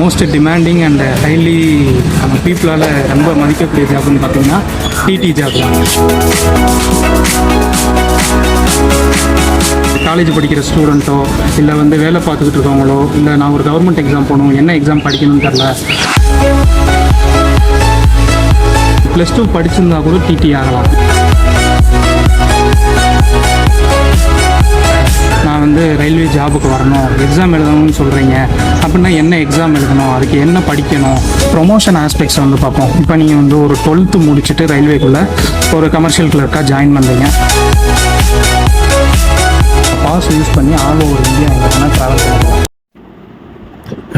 Most demanding and highly நம்ம பீப்புளால் ரொம்ப மதிக்கக்கூடிய ஜாப்னு பார்த்தீங்கன்னா டிடி ஜாப் தான். காலேஜ் படிக்கிற ஸ்டூடெண்ட்டோ இல்லை வந்து வேலை பார்த்துக்கிட்டு இருக்கவங்களோ இல்லை நான் ஒரு கவர்மெண்ட் எக்ஸாம் போகணும் என்ன எக்ஸாம் படிக்கணும்னு தெரில ப்ளஸ் டூ படிச்சிருந்தா கூட டிடி ஆகலாம். நான் வந்து ரயில்வே ஜாபுக்கு வரணும். எக்ஸாம் எழுதணும்னு சொல்கிறீங்க அப்படின்னா என்ன எக்ஸாம் எழுதணும்? அதுக்கு என்ன படிக்கணும்? ப்ரொமோஷன் ஆஸ்பெக்ட்ஸ் வந்து பார்ப்போம். இப்போ நீங்கள் வந்து ஒரு டுவெல்த்து முடிச்சுட்டு ரயில்வேக்குள்ளே ஒரு கமர்ஷியல் கிளர்க்காக ஜாயின் பண்ணுறீங்க பாஸ் யூஸ் பண்ணி ஆல் ஓவர் இந்தியா எங்கே வேணால் ட்ராவல் பண்ணலாம்.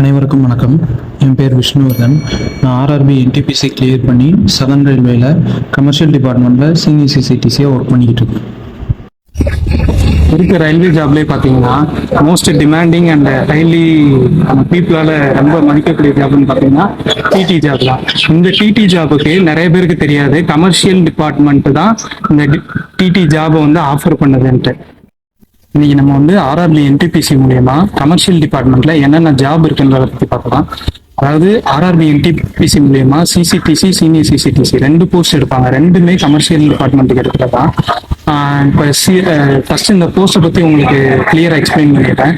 அனைவருக்கும் வணக்கம். என் பேர் விஷ்ணுவர்தன். நான் ஆர்ஆர்பி என்டிபிசி கிளியர் பண்ணி சதன் ரயில்வேயில் கமர்ஷியல் டிபார்ட்மெண்ட்டில் சீனியர் சிசிடிசியாக ஒர்க் பண்ணிக்கிட்டு இருக்கேன். இருக்க ரயில்வே ஜாப்லேயே பார்த்தீங்கன்னா மோஸ்ட் டிமாண்டிங் அண்ட் ஹைலி பீப்புளால் ரொம்ப மதிக்கக்கூடிய ஜாப்னு பார்த்தீங்கன்னா டிடி ஜாப் தான். இந்த டிடி ஜாபுக்கு நிறைய பேருக்கு தெரியாது. கமர்ஷியல் டிபார்ட்மெண்ட் தான் இந்த டிடி ஜாபை வந்து ஆஃபர் பண்ணுதுன்ட்டு. இன்னைக்கு நம்ம வந்து ஆர்ஆர்பி என்டிபிசி மூலியமா கமர்ஷியல் டிபார்ட்மெண்ட்ல என்னென்ன ஜாப் இருக்குன்றத பத்தி பார்க்கலாம். அதாவது ஆர்ஆர்பி என்டிபிசி மூலியமா சிசிடிசி சீனியர் சிசிடிசி ரெண்டு போஸ்ட் எடுப்பாங்க. ரெண்டுமே கமர்ஷியல் டிபார்ட்மெண்ட்டுக்கு எடுக்கிறது தான். இப்போ சி ஃபர்ஸ்ட் இந்த போஸ்ட்டை பற்றி உங்களுக்கு கிளியராக எக்ஸ்பிளைன் பண்ணிடுறேன்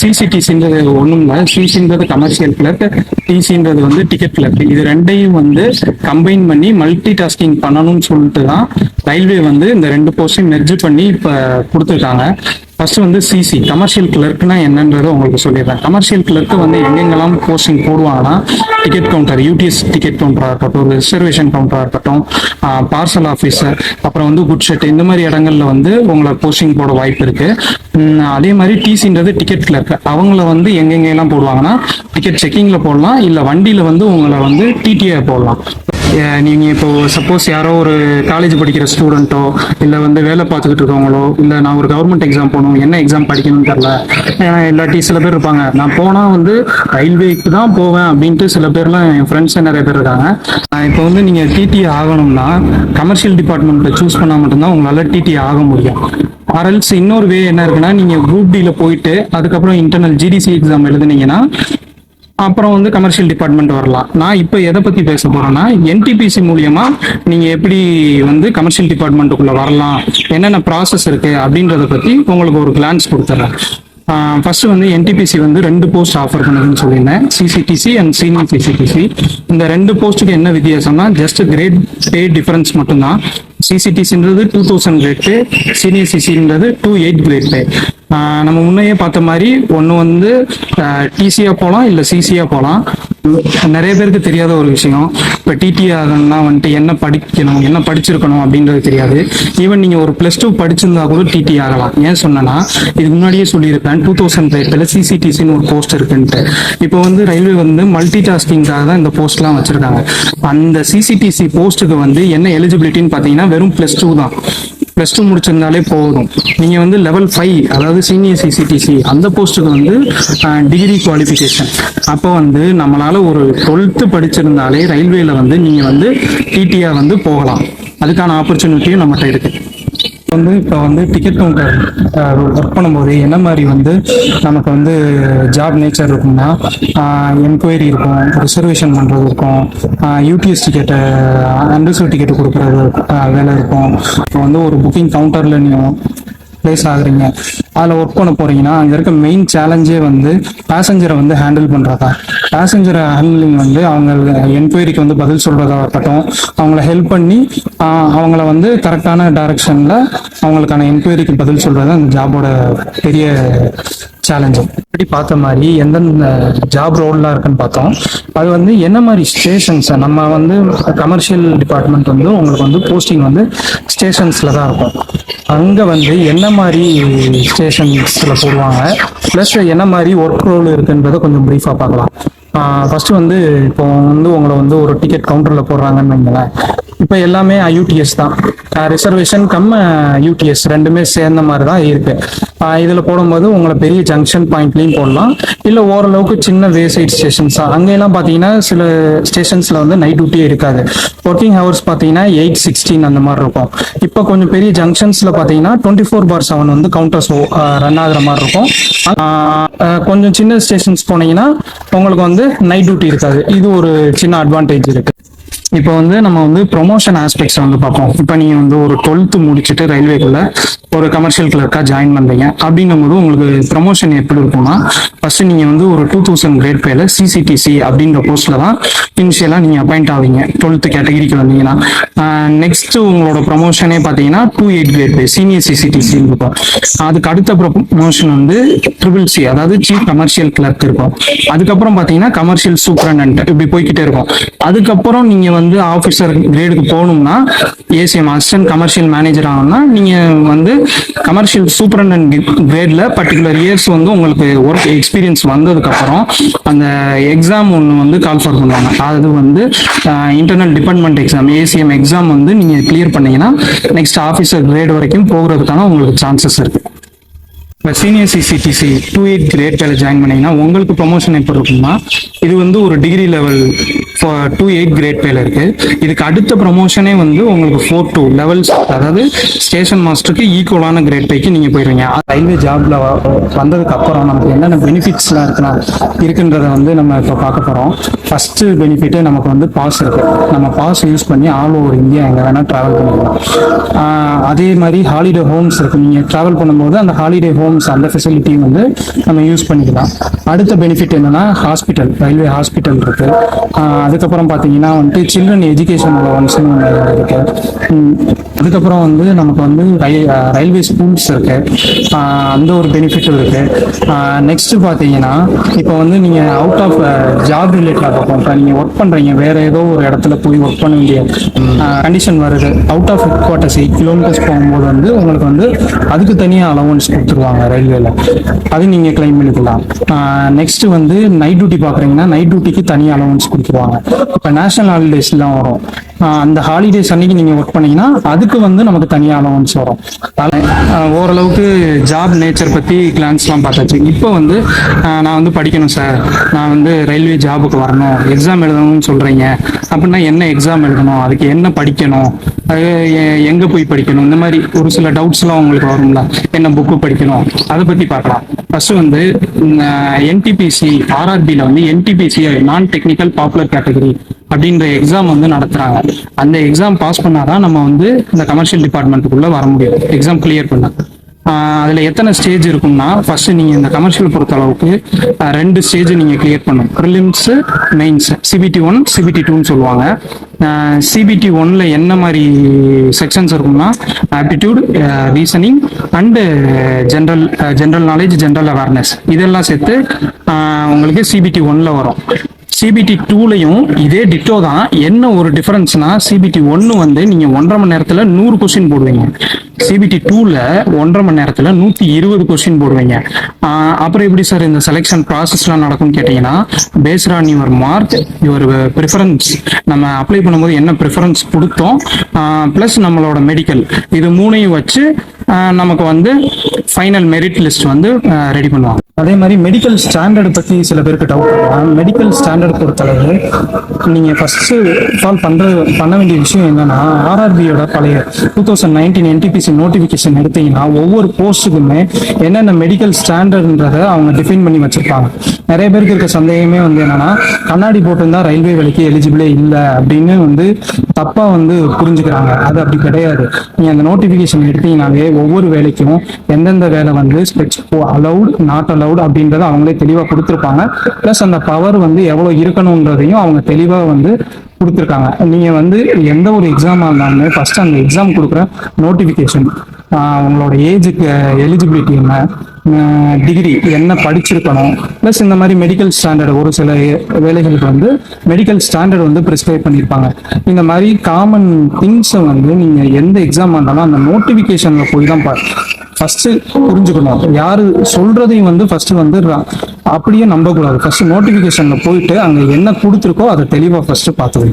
சிசிடிசின்றது ஒன்றும் இல்லை. சிசின்றது கமர்ஷியல் கிளர்க் டிசின்றது வந்து டிக்கெட் கிளர்க் இது ரெண்டையும் வந்து கம்பைன் பண்ணி மல்டி டாஸ்கிங் பண்ணணும்னு சொல்லிட்டு தான் ரயில்வே வந்து இந்த ரெண்டு போஸ்டையும் மெர்ஜ் பண்ணி இப்போ கொடுத்துருக்காங்க. ஃபர்ஸ்ட் வந்து சிசி கமர்ஷியல் கிளர்க்னா என்னன்றது உங்களுக்கு சொல்லிடுறேன். கமர்ஷியல் கிளர்க் வந்து எங்கெங்கெல்லாம் போஸ்டிங் போடுவாங்கன்னா டிக்கெட் கவுண்டர் யூடிஎஸ் டிக்கெட் கவுண்டராக இருக்கட்டும் ரிசர்வேஷன் கவுண்டராக இருக்கட்டும் பார்சல் ஆஃபீஸர் அப்புறம் வந்து குட் ஷெட் இந்த மாதிரி இடங்கள்ல வந்து உங்களை போஸ்டிங் போட வாய்ப்பு இருக்கு. அதே மாதிரி டிசின்றது டிக்கெட் கிளர்க் அவங்கள வந்து எங்கெங்கெல்லாம் போடுவாங்கன்னா டிக்கெட் செக்கிங்ல போடலாம் இல்லை வண்டியில வந்து உங்களை வந்து டிடிஐ போடலாம். நீங்கள் இப்போ சப்போஸ் யாரோ ஒரு காலேஜ் படிக்கிற ஸ்டூடெண்ட்டோ இல்லை வந்து வேலை பார்த்துக்கிட்டு இருக்கவங்களோ இல்லை நான் ஒரு கவர்மெண்ட் எக்ஸாம் போகணும் என்ன எக்ஸாம் படிக்கணும்னு தெரில ஏன்னா இல்லாட்டி சில பேர் இருப்பாங்க. நான் போனால் வந்து ரயில்வேக்கு தான் போவேன் அப்படின்ட்டு சில பேர்லாம் என் ஃப்ரெண்ட்ஸ் நிறைய பேர் இருக்காங்க. இப்போ வந்து நீங்கள் டிடி ஆகணும்னா கமர்ஷியல் டிபார்ட்மெண்ட்டை சூஸ் பண்ணால் மட்டும்தான் உங்களால் டிடி ஆக முடியும். ஆர்எல்ஸ் இன்னொரு வே என்ன இருக்குன்னா நீங்கள் குரூப் டியில் போயிட்டு அதுக்கப்புறம் இன்டர்னல் ஜிடிசி எக்ஸாம் எழுதுனீங்கன்னா அப்புறம் வந்து கமர்ஷியல் டிபார்ட்மெண்ட் வரலாம். நான் இப்போ எதை பற்றி பேச போகிறேன்னா என்டிபிசி மூலியமாக நீங்கள் எப்படி வந்து கமர்ஷியல் டிபார்ட்மெண்ட்டுக்குள்ளே வரலாம் என்னென்ன ப்ராசஸ் இருக்கு அப்படின்றத பற்றி உங்களுக்கு ஒரு கிளான்ஸ் கொடுத்துட்றேன் ஃபர்ஸ்ட் வந்து என்டிபிசி வந்து ரெண்டு போஸ்ட் ஆஃபர் பண்ணுதுன்னு சொல்லியிருந்தேன். சிசிடிசி அண்ட் சீனியர் சிசிடிசி இந்த ரெண்டு போஸ்ட்டுக்கு என்ன வித்தியாசம்னா ஜஸ்ட் கிரேட் பே டிஃபரன்ஸ் மட்டும்தான். சிசிடிசின்றது two thousand grade pay senior சிசின்றது two eight grade pay நம்ம முன்னையே பார்த்த மாதிரி ஒன்று வந்து டிசியாக போகலாம் இல்லை சிசியாக போகலாம் நிறைய பேருக்கு தெரியாத ஒரு விஷயம். இப்போ டிடி ஆகணும்னா வந்துட்டு என்ன படிக்கணும் என்ன படிச்சிருக்கணும் அப்படின்றது தெரியாது. ஈவன் நீங்கள் ஒரு ப்ளஸ் டூ படிச்சிருந்தா கூட டிடி ஆகலாம். ஏன் சொன்னேன்னா இதுக்கு முன்னாடியே சொல்லியிருப்பேன் டூ தௌசண்ட் ஃபைவ்ல சிசிடிசின்னு ஒரு போஸ்ட் இருக்குன்ட்டு. இப்போ வந்து ரயில்வே வந்து மல்டி டாஸ்கிங்காக தான் இந்த போஸ்ட்லாம் வச்சுருக்காங்க. அந்த சிசிடிசி போஸ்ட்டுக்கு வந்து என்ன எலிஜிபிலிட்டின்னு பார்த்தீங்கன்னா வெறும் ப்ளஸ் டூ தான். ப்ளஸ் டூ முடிச்சிருந்தாலே போதும். நீங்கள் வந்து லெவல் ஃபைவ் அதாவது சீனியர் சிசிடிசி அந்த போஸ்ட்டுக்கு வந்து டிகிரி குவாலிஃபிகேஷன் அப்போ வந்து நம்மளால் ஒரு டுவெல்த்து படிச்சிருந்தாலே ரயில்வேல வந்து நீங்கள் வந்து டிடியாக வந்து போகலாம். அதுக்கான ஆப்பர்ச்சுனிட்டியும் நம்மகிட்ட இருக்குது வந்து இப்போ வந்து டிக்கெட் கவுண்டர் ஒர்க் பண்ணும்போது என்ன மாதிரி வந்து நமக்கு வந்து ஜாப் நேச்சர் இருக்கும்னா என்கொயரி இருக்கும் ரிசர்வேஷன் பண்ணுறது இருக்கும் யூடிஎஸ் டிக்கெட்டை அண்டர்சூ டிக்கெட் கொடுக்குறது வேலை இருக்கும். இப்போ வந்து ஒரு புக்கிங் கவுண்டரில் நீங்கள் பிளேஸ் ஆகுறீங்க அதில் ஒர்க் பண்ண போறீங்கன்னா அங்கே இருக்க மெயின் சேலஞ்சே வந்து பேசஞ்சரை வந்து ஹேண்டில் பண்ணுறதா பேசஞ்சரை ஹேண்டிலிங் வந்து அவங்க என்கொயரிக்கு வந்து பதில் சொல்கிறதா இருக்கட்டும் அவங்கள ஹெல்ப் பண்ணி அவங்கள வந்து கரெக்டான டைரக்ஷனில் அவங்களுக்கான என்கொயரிக்கு பதில் சொல்கிறது அந்த ஜாபோட பெரிய சேலஞ்சு இப்படி பார்த்த மாதிரி எந்தெந்த ஜாப் ரோல்லாம் இருக்குன்னு பார்த்தோம். அது வந்து என்ன மாதிரி ஸ்டேஷன்ஸ் நம்ம வந்து கமர்ஷியல் டிபார்ட்மெண்ட் வந்து உங்களுக்கு வந்து போஸ்டிங் வந்து ஸ்டேஷன்ஸில் தான் இருக்கும். அங்கே வந்து என்ன மாதிரி ஸ்டேஷன்ஸில் போடுவாங்க? ப்ளஸ் என்ன மாதிரி ஒர்க் ரோல் இருக்குன்றதை கொஞ்சம் ப்ரீஃபாக பார்க்கலாம். ஃபஸ்ட்டு வந்து இப்போ வந்து உங்களை வந்து ஒரு டிக்கெட் கவுண்டரில் போடுறாங்கன்னு வைங்களேன். இப்போ எல்லாமே யூடிஎஸ் தான். ரிசர்வேஷன் கம்ம யூடிஎஸ் ரெண்டுமே சேர்ந்த மாதிரி தான் இருக்கு இதில் போடும்போது உங்களை பெரிய ஜங்ஷன் பாயிண்ட்லேயும் போடலாம். இல்லை ஓரளவுக்கு சின்ன வே சைட் ஸ்டேஷன்ஸ் தான் அங்கெல்லாம் பார்த்தீங்கன்னா சில ஸ்டேஷன்ஸில் வந்து நைட் டியூட்டியே இருக்காது. ஒர்க்கிங் ஹவர்ஸ் பார்த்தீங்கன்னா எயிட் சிக்ஸ்டீன் அந்த மாதிரி இருக்கும். இப்போ கொஞ்சம் பெரிய ஜங்ஷன்ஸில் பார்த்தீங்கன்னா டுவெண்ட்டி ஃபோர் பார் செவன் வந்து கவுண்டர்ஸ் ரன் ஆகுற மாதிரி இருக்கும். கொஞ்சம் சின்ன ஸ்டேஷன்ஸ் போனீங்கன்னா உங்களுக்கு வந்து நைட் டியூட்டி இருக்காது. இது ஒரு சின்ன அட்வான்டேஜ் இருக்கு. இப்போ வந்து நம்ம வந்து ப்ரொமோஷன் ஆஸ்பெக்ட்ஸ் வந்து பார்ப்போம். இப்போ நீங்க வந்து ஒரு டுவெல்த்து முடிச்சுட்டு ரயில்வேக்குள்ள ஒரு கமர்ஷியல் கிளர்க்காக ஜாயின் பண்றீங்க. அப்படின்னும் போது உங்களுக்கு ப்ரொமோஷன் எப்படி இருக்கும்னா ஃபர்ஸ்ட் நீங்க வந்து ஒரு டூ தௌசண்ட் கிரேட் பேல சிசிடிசி அப்படின்ற போஸ்ட்ல தான் இனிஷியலா நீங்க அப்பாயிண்ட் ஆவீங்க. டுவெல்த் கேட்டகரிக்கு வந்தீங்கன்னா. நெக்ஸ்ட் உங்களோட ப்ரொமோஷனே பார்த்தீங்கன்னா two eight grade pay senior CCTC இருக்கும். அதுக்கு அடுத்த ப்ரொமோஷன் வந்து ட்ரிபிள் சி அதாவது சீஃப் கமர்ஷியல் கிளர்க் இருக்கும். அதுக்கப்புறம் பார்த்தீங்கன்னா கமர்ஷியல் சூப்பரண்ட் இப்படி போய்கிட்டே இருக்கும். அதுக்கப்புறம் நீங்க வந்து வந்து ஆஃபீஸர் கிரேடுக்கு போகணும்னா ஏசிஎம் அசிஸ்டன்ட் கமர்ஷியல் மேனேஜர் ஆகணும்னா நீங்க வந்து கமர்ஷியல் சூப்பரண்ட் கிரேட்ல பர்டிகுலர் இயர்ஸ் வந்து உங்களுக்கு ஒர்க் எக்ஸ்பீரியன்ஸ் வந்ததுக்கு அப்புறம் அந்த எக்ஸாம் ஒன்று வந்து கால் ஃபார் பண்ணுவாங்க. அது வந்து internal department exam ACM exam வந்து நீங்க கிளியர் பண்ணீங்கன்னா நெக்ஸ்ட் ஆஃபீஸர் கிரேட் வரைக்கும் போகிறதுக்கான உங்களுக்கு சான்சஸ் இருக்கு. இப்போ senior CCTC two eight grade வேலை ஜாயின் பண்ணீங்கன்னா உங்களுக்கு ப்ரொமோஷன் எப்படி இருக்கும்னா இது வந்து ஒரு degree level two eight grade பேல இருக்கு. இதுக்கு அடுத்த ப்ரொமோஷனே வந்து உங்களுக்கு ஃபோர் டூ லெவல்ஸ் அதாவது ஸ்டேஷன் மாஸ்டருக்கு ஈக்குவலான கிரேட் பேக்கு நீங்க போயிடுவீங்க ரயில்வே ஜாப்ல வந்ததுக்கு அப்புறம் நமக்கு என்னென்ன பெனிஃபிட்ஸ்லாம் இருக்குன்னா இருக்குன்றத வந்து நம்ம இப்போ பார்க்க போறோம். ஃபர்ஸ்ட் பெனிஃபிட் நமக்கு வந்து பாஸ் இருக்கு. நம்ம பாஸ் யூஸ் பண்ணி ஆல் ஓவர் இந்தியா எங்க வேணா டிராவல் பண்ணிக்கலாம். அதே மாதிரி ஹாலிடே ஹோம்ஸ் இருக்கு. நீங்க டிராவல் பண்ணும்போது அந்த ஹாலிடே ஹோம் ரூம்ஸ் அந்த ஃபெசிலிட்டியும் வந்து நம்ம யூஸ் பண்ணிக்கலாம். அடுத்த பெனிஃபிட் என்னன்னா ஹாஸ்பிட்டல் ரயில்வே ஹாஸ்பிட்டல் இருக்கு. அதுக்கப்புறம் பார்த்தீங்கன்னா வந்துட்டு சில்ட்ரன் எஜுகேஷன் அலவன்ஸ்னு இருக்கு. அதுக்கப்புறம் வந்து நமக்கு வந்து ரயில்வே ஸ்கூல்ஸ் இருக்கு. அந்த ஒரு பெனிஃபிட்டும் இருக்கு. நெக்ஸ்ட் பார்த்தீங்கன்னா இப்போ வந்து நீங்கள் அவுட் ஆஃப் ஜாப் ரிலேட்டடாக பார்ப்போம். இப்போ நீங்கள் ஒர்க் பண்ணுறீங்க வேற ஏதோ ஒரு இடத்துல போய் ஒர்க் பண்ண வேண்டிய கண்டிஷன் வருது. Out of headquarters eight kilometres போகும்போது வந்து உங்களுக்கு வந்து அதுக்கு தனியாக அலவன்ஸ் கொடுத்துருவாங்க. ரயில்வேல அது நீங்க கிளைம் பண்ணிக்கலாம் நெக்ஸ்ட் வந்து நைட் டியூட்டி பார்க்குறீங்கன்னா நைட் டியூட்டிக்கு தனி அலவன்ஸ் கொடுத்துருவாங்க. இப்போ நேஷனல் ஹாலிடேஸ்லாம் வரும். அந்த ஹாலிடேஸ் அன்னைக்கு நீங்க ஒர்க் பண்ணீங்கன்னா அதுக்கு வந்து நமக்கு தனியாக அலவன்ஸ் வரும். ஓரளவுக்கு ஜாப் நேச்சர் பத்தி கிளான்ஸ்லாம் பார்த்தாச்சு. இப்போ வந்து நான் வந்து படிக்கணும் சார் நான் வந்து ரயில்வே ஜாபுக்கு வரணும். எக்ஸாம் எழுதணும்னு சொல்றீங்க. அப்படின்னா என்ன எக்ஸாம் எழுதணும்? அதுக்கு என்ன படிக்கணும்? அது எங்க போய் படிக்கணும்? இந்த மாதிரி ஒரு சில டவுட்ஸ்லாம் உங்களுக்கு வரும்ல. என்ன புக்கு படிக்கணும்? அதை பத்தி பார்க்கலாம். ஃபர்ஸ்ட் வந்து என்டிபிசி ஆர்ஆர்பியில் வந்து NTPC non technical popular category அப்படின்ற எக்ஸாம் வந்து நடத்துறாங்க. அந்த எக்ஸாம் பாஸ் பண்ணாதான் நம்ம வந்து இந்த கமர்ஷியல் டிபார்ட்மெண்ட்டுக்குள்ள வர முடியும். எக்ஸாம் கிளியர் பண்ண. அதில் எத்தனை ஸ்டேஜ் இருக்கும்னா ஃபர்ஸ்ட் நீங்கள் இந்த கமர்ஷியல் பொறுத்த அளவுக்கு ரெண்டு ஸ்டேஜ் நீங்கள் கிளியர் பண்ணும் prelims mains CBT one CBT டூன்னு சொல்லுவாங்க. சிபிடி ஒன்ல என்ன மாதிரி செக்ஷன்ஸ் இருக்கும்னா aptitude reasoning and general general knowledge general awareness இதெல்லாம் சேர்த்து உங்களுக்கு சிபிடி ஒன்ல வரும். சிபிடி டூலையும் இதே டிட்டோ தான். என்ன ஒரு டிஃபரன்ஸ்னா சிபிடி ஒன்னு வந்து நீங்கள் ஒன்றரை மணி நேரத்தில் நூறு கொஸ்டின் போடுவீங்க. சிபிடி டூல ஒன்றரை மணி நேரத்துல நூத்தி இருபது கொஸ்டின் போடுவீங்க. அப்புறம் எப்படி சார் இந்த செலெக்ஷன் ப்ராசஸ்லாம் நடக்கும்னு கேட்டீங்கன்னா based on your mark your preference நம்ம அப்ளை பண்ணும்போது என்ன ப்ரிஃபரன்ஸ் கொடுத்தோம் ப்ளஸ் நம்மளோட மெடிக்கல் இது மூணையும் வச்சு ஆஹ் நமக்கு வந்து ஃபைனல் மெரிட் லிஸ்ட் வந்து ரெடி பண்ணுவாங்க. அதே மாதிரி மெடிக்கல் ஸ்டாண்டர்ட் பத்தி சில பேருக்கு டவுட் மெடிக்கல் ஸ்டாண்டர்ட் பொறுத்தளவு நீங்க ஃபர்ஸ்ட் சால்வ் பண்ற பண்ண வேண்டிய விஷயம் என்னன்னா ஆர்ஆர்பியோட பழைய two thousand nineteen notification notification எடுத்தீங்கன்னா ஒவ்வொரு போஸ்ட்டுக்குமே என்னென்ன மெடிக்கல் ஸ்டாண்டர்ட்ன்றதை அவங்க டிஃபைன் பண்ணி வச்சிருப்பாங்க. நிறைய பேருக்கு இருக்க சந்தேகமே வந்து என்னன்னா கண்ணாடி போட்டிருந்தா ரயில்வே வேலைக்கு எலிஜிபிளே இல்லை அப்படின்னு வந்து தப்பா வந்து புரிஞ்சுக்கிறாங்க. அது அப்படி கிடையாது. நீங்க அந்த நோட்டிபிகேஷன் எடுத்தீங்கன்னாவே ஒவ்வொரு வேலைக்கும் எந்தெந்த வேலை வந்து ஸ்பெக்ஸ் அலவுட் நாட் அலவுட் அப்படின்றத அவங்களே தெளிவாக கொடுத்துருப்பாங்க. ப்ளஸ் அந்த பவர் வந்து எவ்வளோ இருக்கணுன்றதையும் அவங்க தெளிவாக வந்து கொடுத்துருக்காங்க. நீங்க வந்து எந்த ஒரு எக்ஸாமாக இருந்தாலுமே ஃபஸ்ட்டு அந்த எக்ஸாம் கொடுக்குற நோட்டிஃபிகேஷன் உங்களோட ஏஜுக்கு எலிஜிபிலிட்டி என்ன டிகிரி என்ன படிச்சிருக்கணும்? ப்ளஸ் இந்த மாதிரி மெடிக்கல் ஸ்டாண்டர்ட் ஒரு சில வேலைகளுக்கு வந்து மெடிக்கல் ஸ்டாண்டர்ட் வந்து ப்ரிஸ்கிரைப் பண்ணியிருப்பாங்க. இந்த மாதிரி காமன் திங்ஸை வந்து நீங்கள் எந்த எக்ஸாம் வந்தாலும் அந்த நோட்டிஃபிகேஷனில் போய் தான் பா ஃபஸ்ட்டு புரிஞ்சுக்கணும். யாரு சொல்றதையும் வந்து ஃபஸ்ட்டு வந்து அப்படியே நம்பக்கூடாது. ஃபஸ்ட்டு நோட்டிஃபிகேஷனில் போயிட்டு அங்கே என்ன கொடுத்துருக்கோ அதை தெளிவாக ஃபஸ்ட்டு பார்த்துக்கணும்.